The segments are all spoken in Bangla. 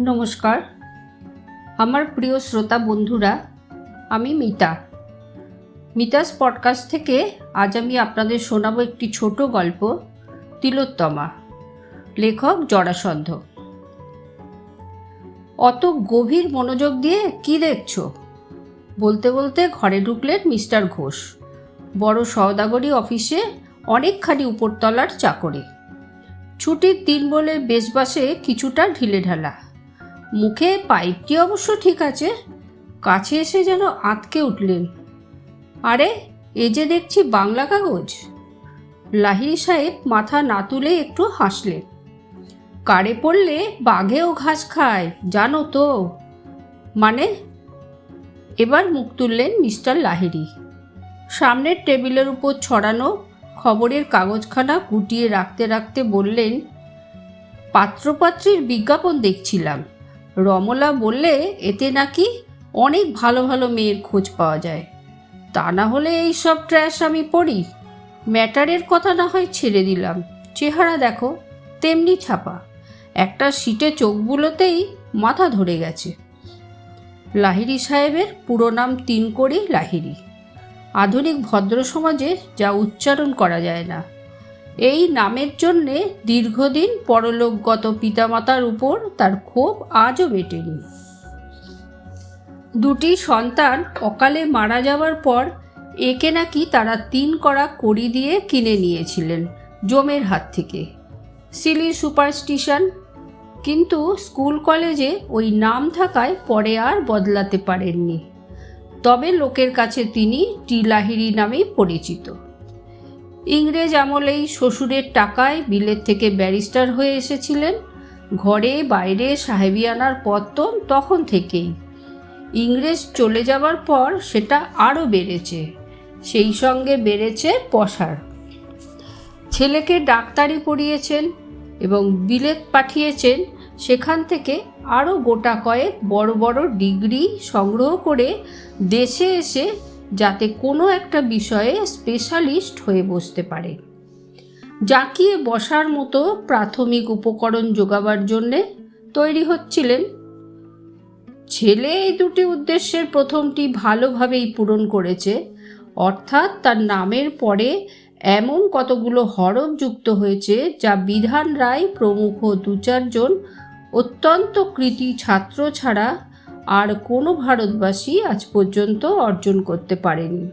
নমস্কার। আমার প্রিয় শ্রোতা বন্ধুরা, আমি মিতা। মিতাস পডকাস্ট থেকে আজ আমি আপনাদের শোনাবো একটি ছোট গল্প, তিলোত্তমা, লেখক জরাসন্ধ। অত গভীর মনোযোগ দিয়ে কি দেখছ? বলতে বলতে ঘরে ঢুকলেন মিস্টার ঘোষ। বড় সওদাগরি অফিসে অনেকখানি উপরতলার চাকরে। ছুটির দিন বলে বেশবাসে কিছুটা ঢিলে ঢালা মুখে পাইপটি অবশ্য ঠিক আছে। কাছে এসে যেন আঁতকে উঠলেন। আরে, এ যে দেখছি বাংলা কাগজ। লাহিরি সাহেব মাথা না তুলে একটু হাসলেন। কারে পড়লে বাঘেও ঘাস খায়, জানো তো। মানে? এবার মুখ তুললেন মিস্টার লাহিরি সামনের টেবিলের উপর ছড়ানো খবরের কাগজখানা গুটিয়ে রাখতে রাখতে বললেন, পাত্রপাত্রীর বিজ্ঞাপন দেখছিলাম। রমলা বললে, এতে নাকি অনেক ভালো ভালো মেয়ের খোঁজ পাওয়া যায়। তা না হলে এই সব ট্র্যাশ আমি পড়ি। ম্যাটারের কথা না হয় ছেড়ে দিলাম। চেহারা দেখো, তেমনি ছাপা। একটা সিটে চোখ বুলোতেই মাথা ধরে গেছে। লাহিরি সাহেবের পুরো নাম তিন করি লাহিরি আধুনিক ভদ্র সমাজে যা উচ্চারণ করা যায় না। এই নামের জন্যে দীর্ঘদিন পরলোকগত পিতামাতার উপর তার ক্ষোভ আজও মেটেনি। দুটি সন্তান অকালে মারা যাওয়ার পর একে নাকি তারা তিন করা কড়ি দিয়ে কিনে নিয়েছিলেন জমের হাত থেকে। Seely superstition. কিন্তু স্কুল কলেজে ওই নাম থাকায় পরে আর বদলাতে পারেননি। তবে লোকের কাছে তিনি টি লাহিরি নামেই পরিচিত। ইংরেজ আমলেই শ্বশুরের টাকায় বিলেত থেকে ব্যারিস্টার হয়ে এসেছিলেন। ঘরে বাইরে সাহেবিয়ানার পত্তন তখন থেকেই। ইংরেজ চলে যাবার পর সেটা আরও বেড়েছে, সেই সঙ্গে বেড়েছে পশার ছেলেকে ডাক্তারি পড়িয়েছেন এবং বিলেত পাঠিয়েছেন, সেখান থেকে আরও গোটা কয়েক বড় বড় ডিগ্রি সংগ্রহ করে দেশে এসে যাতে কোনো একটা বিষয়ে স্পেশালিস্ট হয়ে বসতে পারে। জাঁকিয়ে বসার মতো প্রাথমিক উপকরণ যোগাবার জন্যে তৈরি হচ্ছিলেন। ছেলে এই দুটি উদ্দেশ্যের প্রথমটি ভালোভাবেই পূরণ করেছে, অর্থাৎ তার নামের পরে এমন কতগুলো হরফ যুক্ত হয়েছে যা বিধান রায় প্রমুখ দু চারজন অত্যন্ত কৃতি ছাত্র ছাড়া আর কোনো ভারতবাসী আজ পর্যন্ত অর্জন করতে পারেনি।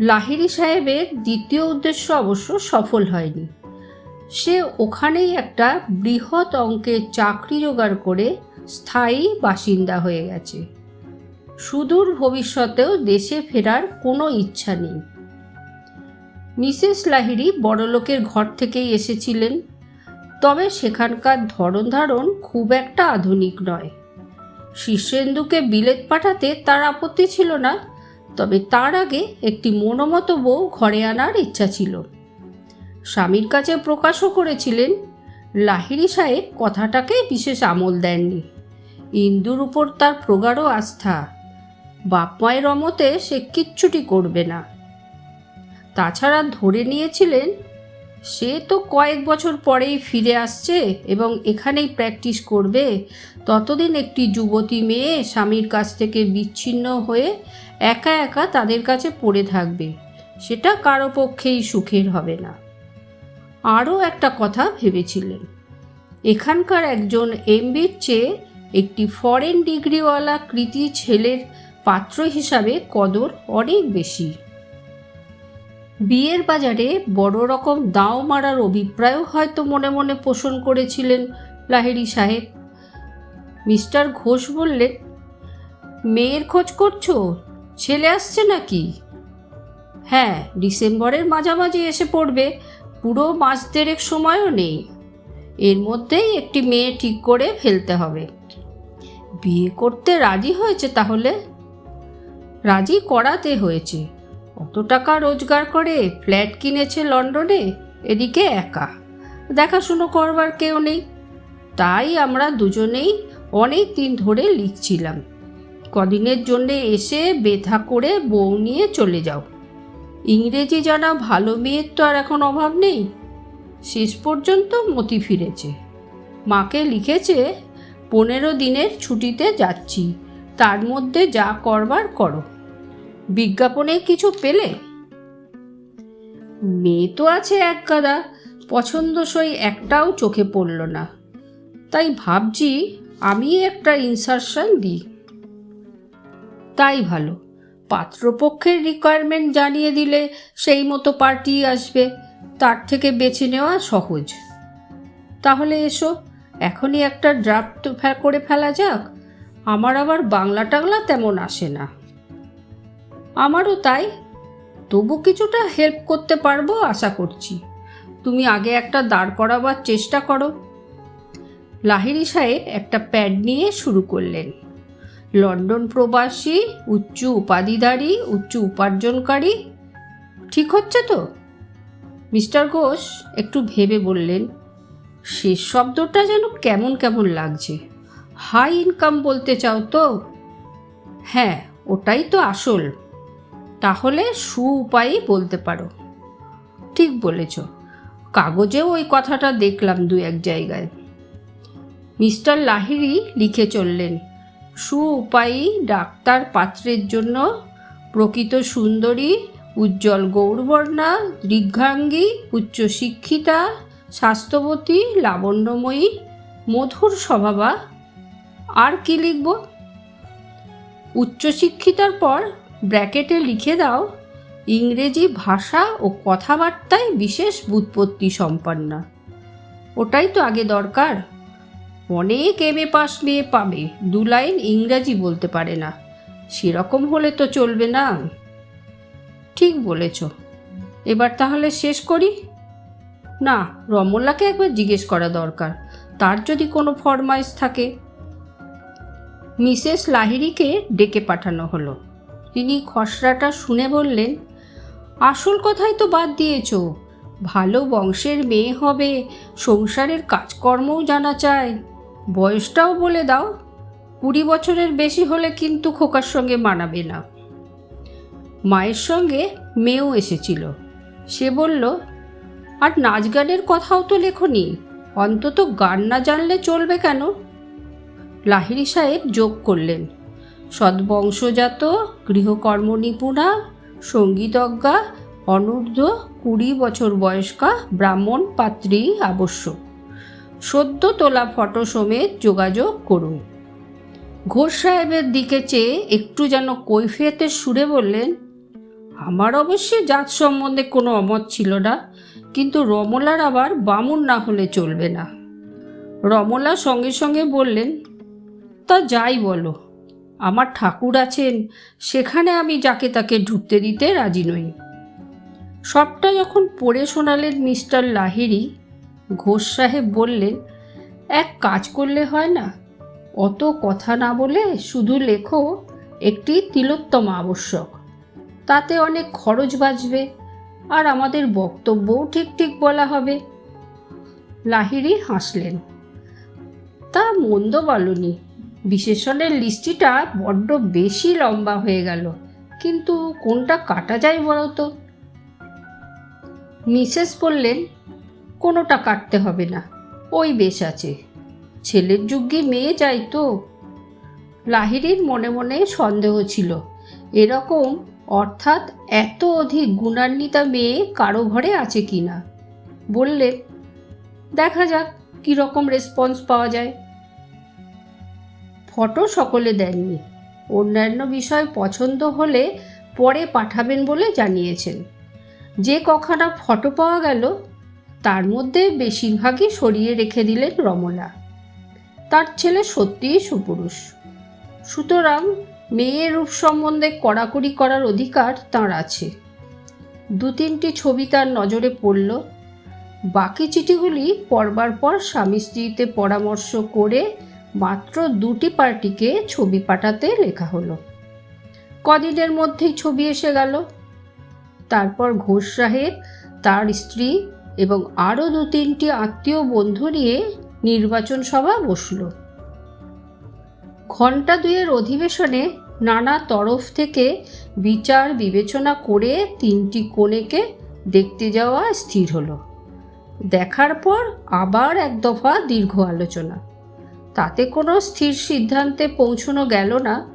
লাহিরি সাহেবের দ্বিতীয় উদ্দেশ্য অবশ্য সফল হয়নি। সে ওখানেই একটা বৃহৎ অঙ্কের চাকরি জোগাড় করে স্থায়ী বাসিন্দা হয়ে গেছে। সুদূর ভবিষ্যতেও দেশে ফেরার কোনো ইচ্ছা নেই। মিসেস লাহিরি বড়লোকের ঘর থেকেই এসেছিলেন। তবে সেখানকার ধরন ধারণ খুব একটা আধুনিক নয়। শীর্ষেন্দুকে বিলেত পাঠাতে তার আপত্তি ছিল না, তবে তার আগে একটি মনোমত বউ ঘরে আনার ইচ্ছা ছিল। স্বামীর কাছে প্রকাশও করেছিলেন লাহিরি সাহেব কথাটাকে বিশেষ আমল দেননি। ইন্দুর উপর তার প্রগাঢ় আস্থা, বাপ মায়ের অমতে সে কিচ্ছুটি করবে না। তাছাড়া ধরে নিয়েছিলেন সে তো কয়েক বছর পরেই ফিরে আসছে এবং এখানেই প্র্যাকটিস করবে। ততদিন একটি যুবতী মেয়ে স্বামীর কাছ থেকে বিচ্ছিন্ন হয়ে একা একা তাদের কাছে পড়ে থাকবে। সেটা কারও পক্ষেই সুখের হবে না। আরও একটা কথা ভেবেছিলেন। এখানকার একজন এমবির চেয়ে একটি ফরেন ডিগ্রিওয়ালা কৃতি ছেলের পাত্র হিসাবে কদর অনেক বেশি। বিয়ের বাজারে বড় রকম দাও মারার অভিপ্রায়ও হয়তো মনে মনে পোষণ করেছিলেন লাহেরি সাহেব। মিস্টার ঘোষ বললেন, মেয়ের খোঁজ করছ? ছেলে আসছে নাকি? হ্যাঁ ডিসেম্বরের মাঝামাঝি এসে পড়বে, পুরো মাস দেড়েক সময়ও নেই। এর মধ্যেই একটি মেয়ে ঠিক করে ফেলতে হবে। বিয়ে করতে রাজি হয়েছে তাহলে? রাজি করাতে হয়েছে। অত টাকা রোজগার করে? ফ্ল্যাট কিনেছে লন্ডনে? এদিকে একা। দেখাশুনো করবার কেউ নেই। তাই আমরা দুজনেই অনেক দিন ধরে লিখছিলাম। কদিনের জন্যে এসে বেথা করে বউ নিয়ে চলে যাও। ইংরেজি জানা ভালো মেয়ের তো আর এখন অভাব নেই। শেষ পর্যন্ত মতি ফিরেছে। মাকে লিখেছে, পনেরো দিনের ছুটিতে যাচ্ছি। তার মধ্যে যা করবার করো। বিজ্ঞাপনে কিছু পেলে? মেয়ে তো আছে এক গাদা, পছন্দসই একটাও চোখে পড়ল না। তাই ভাবছি আমি একটা ইনসারশন দিই। তাই ভালো, পাত্রপক্ষের রিকোয়ারমেন্ট জানিয়ে দিলে সেই মতো পার্টি আসবে, তার থেকে বেছে নেওয়া সহজ। তাহলে এসো, এখনই একটা ড্রাফট করে ফেলা যাক, আমার আবার বাংলা টাংলা তেমন আসে না। আমারও তাই। তবু কিছুটা হেল্প করতে পারব আশা করছি। তুমি আগে একটা দাঁড় করাবার চেষ্টা করো। লাহিরি সাহেব একটা প্যাড নিয়ে শুরু করলেন। লন্ডন প্রবাসী, উচ্চ উপাধিধারী, উচ্চ উপার্জনকারী। ঠিক হচ্ছে তো? মিস্টার ঘোষ একটু ভেবে বললেন শেষ শব্দটা যেন কেমন কেমন লাগছে। হাই ইনকাম বলতে চাও তো? হ্যাঁ ওটাই তো আসল। তাহলে সু উপায়ই বলতে পারো। ঠিক বলেছ। কাগজেও ওই কথাটা দেখলাম দু এক জায়গায়। মিস্টার লাহিরি লিখে চললেন সু উপায়ী ডাক্তার পাত্রের জন্য প্রকৃত সুন্দরী, উজ্জ্বল গৌরবর্ণা, দীর্ঘাঙ্গী, উচ্চশিক্ষিতা, স্বাস্থ্যবতী, লাবণ্যময়ী, মধুর স্বভাবা। আর কি লিখব? উচ্চশিক্ষিতার পর ব্র্যাকেটে লিখে দাও, ইংরেজি ভাষা ও কথাবার্তায় বিশেষ বুৎপত্তি সম্পন্না। ওটাই তো আগে দরকার। অনেক এম এ পাস মেয়ে পাবে, দু লাইন ইংরাজি বলতে পারে না। সেরকম হলে তো চলবে না। ঠিক বলেছ। এবার তাহলে শেষ করি? না রমলাকে একবার জিজ্ঞেস করা দরকার। তার যদি কোনো ফরমাইশ থাকে। মিসেস লাহিরিকে ডেকে পাঠানো হলো। তিনি খসড়াটা শুনে বললেন, আসল কথাই তো বাদ দিয়েছ। ভালো বংশের মেয়ে হবে, সংসারের কাজকর্মও জানা চায় বয়সটাও বলে দাও, কুড়ি বছরের বেশি হলে কিন্তু খোকার সঙ্গে মানাবে না। মায়ের সঙ্গে মেয়েও এসেছিল। সে বলল, আর নাচ গানের কথাও তো লেখনি, অন্তত গান না জানলে চলবে কেন? লাহিরি সাহেব যোগ করলেন সদ্বংশজাত গৃহকর্ম নিপুণা, সঙ্গীতজ্ঞা, অনূর্ধ্ব কুড়ি বছর বয়স্কা ব্রাহ্মণ পাত্রী আবশ্যক। সদ্য তোলা ফটো সমেত যোগাযোগ করুন। ঘোষ সাহেবের দিকে চেয়ে একটু যেন কৈফিয়তের সুরে বললেন, আমার অবশ্যই জাত সম্বন্ধে কোনো অমত ছিল না, কিন্তু রমলার আবার বামুন না হলে চলবে না। রমলা সঙ্গে সঙ্গে বললেন, তা যাই বলো। আমার ঠাকুর আছেন, সেখানে আমি যাকে তাকে ঢুকতে দিতে রাজি নই। সবটা যখন পড়ে শোনালেন মিস্টার লাহিরি ঘোষ সাহেব বললেন, এক কাজ করলে হয় না, অত কথা না বলে শুধু লেখো, একটি তিলোত্তম আবশ্যক। তাতে অনেক খরচ বাঁচবে, আর আমাদের বক্তব্যও ঠিক ঠিক বলা হবে। লাহিরি হাসলেন, তা মন্দ বলনি বিশেষণের লিস্টিটা বড্ড বেশি লম্বা হয়ে গেল। কিন্তু কোনটা কাটা যায় বলো তো? মিসেস বললেন, কোনোটা কাটতে হবে না। ওই বেশ আছে। ছেলের যুগে মেয়ে চাই তো? লাহিরির মনে মনে সন্দেহ ছিল। এরকম অর্থাৎ এত অধিক গুণান্বিতা মেয়ে কারও ঘরে আছে কি না বললেন, দেখা যাক কীরকম রেসপন্স পাওয়া যায়। ফটো সকলে দেননি। অন্যান্য বিষয় পছন্দ হলে পরে পাঠাবেন বলে জানিয়েছেন। যে কখানা ফটো পাওয়া গেল, তার মধ্যে বেশিরভাগই সরিয়ে রেখে দিলেন রমলা তার ছেলে সত্যিই সুপুরুষ। সুতরাং মেয়ের রূপ সম্বন্ধে কড়াকড়ি করার অধিকার তাঁর আছে। দু তিনটি ছবি তার নজরে পড়ল। বাকি চিঠিগুলি পরবার পর স্বামী স্ত্রীতে পরামর্শ করে মাত্র দুটি পার্টিকে ছবি পাঠাতে লেখা হলো। কদিনের মধ্যেই ছবি এসে গেল। তারপর ঘোষ সাহেব, তার স্ত্রী এবং আরও দু তিনটি আত্মীয় বন্ধু নিয়ে নির্বাচন সভা বসল। ঘণ্টা দুয়ের অধিবেশনে নানা তরফ থেকে বিচার বিবেচনা করে তিনটি কোণেকে দেখতে যাওয়া স্থির হলো। দেখার পর আবার এক দফা দীর্ঘ আলোচনা। তাতে কোনো স্থির সিদ্ধান্তে পৌঁছনো গেল না।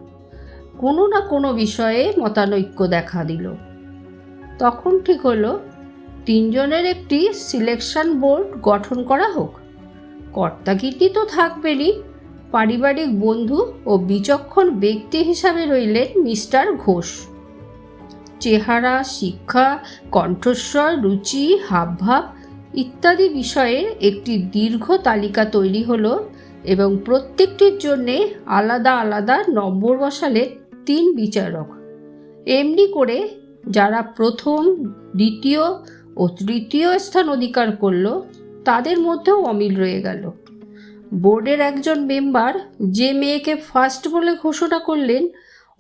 কোনো না কোনো বিষয়ে মতানৈক্য দেখা দিল। তখন ঠিক হলো, তিনজনের একটি সিলেকশন বোর্ড গঠন করা হোক। কর্তাকীর্তি তো থাকবেনই। পারিবারিক বন্ধু ও বিচক্ষণ ব্যক্তি হিসাবে রইলেন মিস্টার ঘোষ। চেহারা, শিক্ষা, কণ্ঠস্বর, রুচি, হাবভাব ইত্যাদি বিষয়ের একটি দীর্ঘ তালিকা তৈরি হলো। এবং প্রত্যেকটির জন্যে আলাদা আলাদা নম্বর বসালে তিন বিচারক। এমনি করে যারা প্রথম, দ্বিতীয় ও তৃতীয় স্থান অধিকার করল, তাদের মধ্যেও অমিল রয়ে গেল। বোর্ডের একজন মেম্বার যে মেয়েকে ফার্স্ট বলে ঘোষণা করলেন,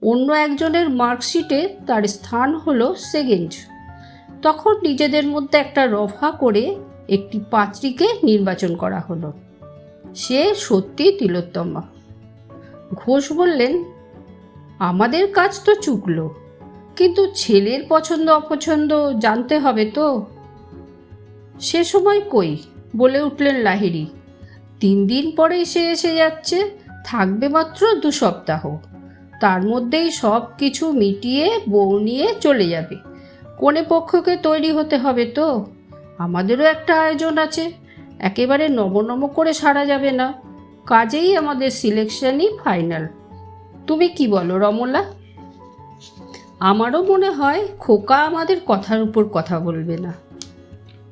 অন্য একজনের মার্কশিটে তার স্থান হলো সেকেন্ড। তখন নিজেদের মধ্যে একটা রফা করে একটি পাত্রীকে নির্বাচন করা হলো। সে সত্যি তিলোত্তমা। ঘোষ বললেন, আমাদের কাজ তো চুকলো, কিন্তু ছেলের পছন্দ অপছন্দ জানতে হবে তো। সে সময় কই? বলে উঠলেন লাহিড়ি। তিন দিন পরেই সে এসে যাচ্ছে, থাকবে মাত্র দু সপ্তাহ। তার মধ্যেই সব কিছু মিটিয়ে, বউ নিয়ে চলে যাবে। কোনে পক্ষকে তৈরি হতে হবে তো। আমাদেরও একটা আয়োজন আছে। একেবারে নবনম করে সারা যাবে না। কাজেই আমাদের সিলেকশনই ফাইনাল। তুমি কি বলো, রমলা? আমারও মনে হয় খোকা আমাদের কথার উপর কথা বলবে না।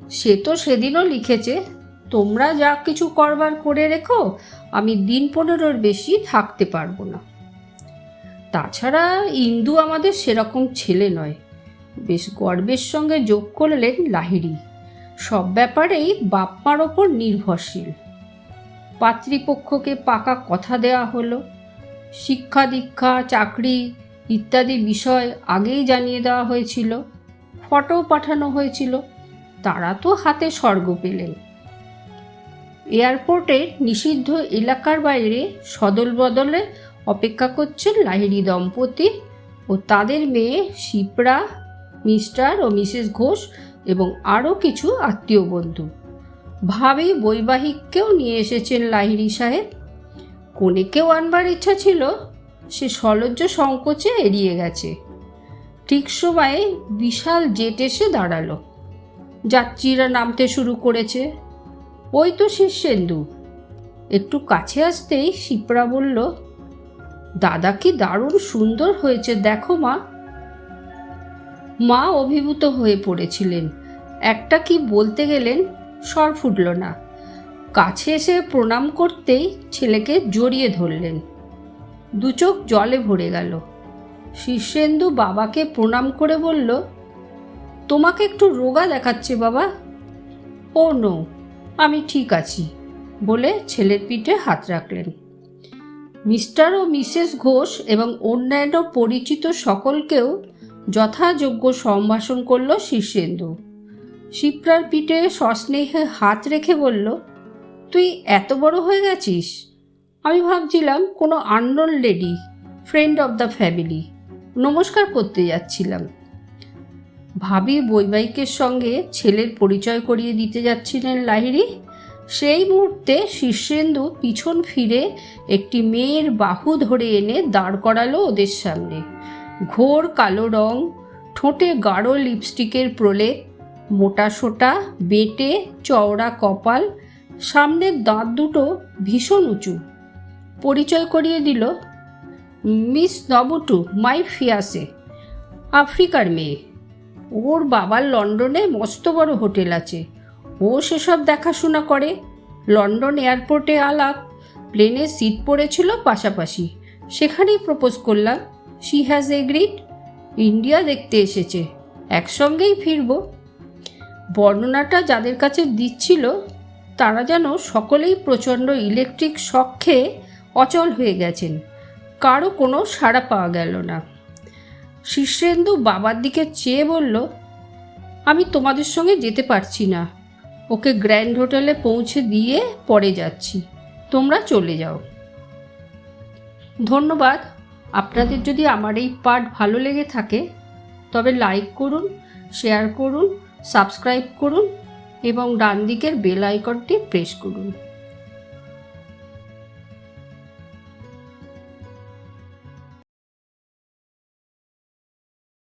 সে তো সেদিনও লিখেছে, তোমরা যা কিছু করবার করে রেখো, আমি দিন পনেরোর বেশি থাকতে পারব না। তাছাড়া ইন্দু আমাদের সেরকম ছেলে নয়। বেশ গর্বের সঙ্গে যোগ করলেন লাহিড়ি। সব ব্যাপারেই বাপ্পার ওপর নির্ভরশীল। পাত্রীপক্ষকে পাকা কথা দেওয়া হলো। শিক্ষা দীক্ষা, চাকরি ইত্যাদি বিষয় আগেই জানিয়ে দেওয়া হয়েছিল। ফটো পাঠানো হয়েছিল। তারা তো হাতে স্বর্গ পেলেন। এয়ারপোর্টের নিষিদ্ধ এলাকার বাইরে সদল বদলে অপেক্ষা করছেন লাহিড়ি দম্পতি ও তাদের মেয়ে শিপ্রা, মিস্টার ও মিসেস ঘোষ এবং আরও কিছু আত্মীয় বন্ধু। ভাবি বৈবাহিককেও নিয়ে এসেছেন লাহিরি সাহেব। কনেকেও আনবার ইচ্ছা ছিল, সে সলজ্জ সংকোচে এড়িয়ে গেছে। ঠিক সময়ে বিশাল জেট এসে দাঁড়াল। যাত্রীরা নামতে শুরু করেছে। ওই তো শীর্ষেন্দু একটু কাছে আসতেই শিপ্রা বলল, দাদা কি দারুণ সুন্দর হয়েছে, দেখো মা। মা অভিভূত হয়ে পড়েছিলেন। একটা কি বলতে গেলেন, স্বর ফুটল না। কাছে এসে প্রণাম করতেই ছেলেকে জড়িয়ে ধরলেন। দু চোখ জলে ভরে গেল। শীর্ষেন্দু বাবাকে প্রণাম করে বলল, তোমাকে একটু রোগা দেখাচ্ছে বাবা? ও নো, আমি ঠিক আছি, বলে ছেলের পিঠে হাত রাখলেন। মিস্টার ও মিসেস ঘোষ এবং অন্যান্য পরিচিত সকলকেও যথাযোগ্য সম্ভাষণ করল শীর্ষেন্দু। শিপ্রার পিঠে সস্নেহে হাত রেখে বলল, তুই এত বড় হয়ে গেছিস? আমি ভাবছিলাম কোনো unknown lady friend of the family নমস্কার করতে যাচ্ছিলাম। ভাবি বৈবাহিকের সঙ্গে ছেলের পরিচয় করিয়ে দিতে যাচ্ছিলেন লাহিড়ি। সেই মুহূর্তে শীর্ষেন্দু পিছন ফিরে একটি মেয়ের বাহু ধরে এনে দাঁড় করালো ওদের সামনে। ঘোর কালো রং, ঠোঁটে গাঢ় লিপস্টিকের প্রলেপ, মোটা সোটা, বেটে, চওড়া কপাল, সামনের দাঁত দুটো ভীষণ উঁচু। পরিচয় করিয়ে দিল, মিস নবটু, মাই ফিয়াসে, আফ্রিকার মেয়ে। ওর বাবার লন্ডনে মস্ত বড় হোটেল আছে। ও সেসব দেখাশোনা করে। লন্ডন এয়ারপোর্টে আলাপ, প্লেনে সিট পড়েছিল পাশাপাশি। সেখানেই প্রপোজ করলাম। শি হ্যাজ এগ্রিড ইন্ডিয়া দেখতে এসেছে। একসঙ্গেই ফিরব। বর্ণনাটা যাদের কাছে দিচ্ছিল, তারা যেন সকলেই প্রচণ্ড ইলেকট্রিক শক খেয়ে অচল হয়ে গেছেন। কারও কোনো সাড়া পাওয়া গেল না। শীর্ষেন্দু বাবার দিকে চেয়ে বলল, আমি তোমাদের সঙ্গে যেতে পারছি না। ওকে গ্র্যান্ড হোটেলে পৌঁছে দিয়ে পরে যাচ্ছি। তোমরা চলে যাও। ধন্যবাদ। আপনাদের যদি আমার এই পার্ট ভালো লেগে থাকে, তবে লাইক করুন শেয়ার করুন সাবস্ক্রাইব করুন এবং ডান দিকের বেল আইকনটি প্রেস করুন।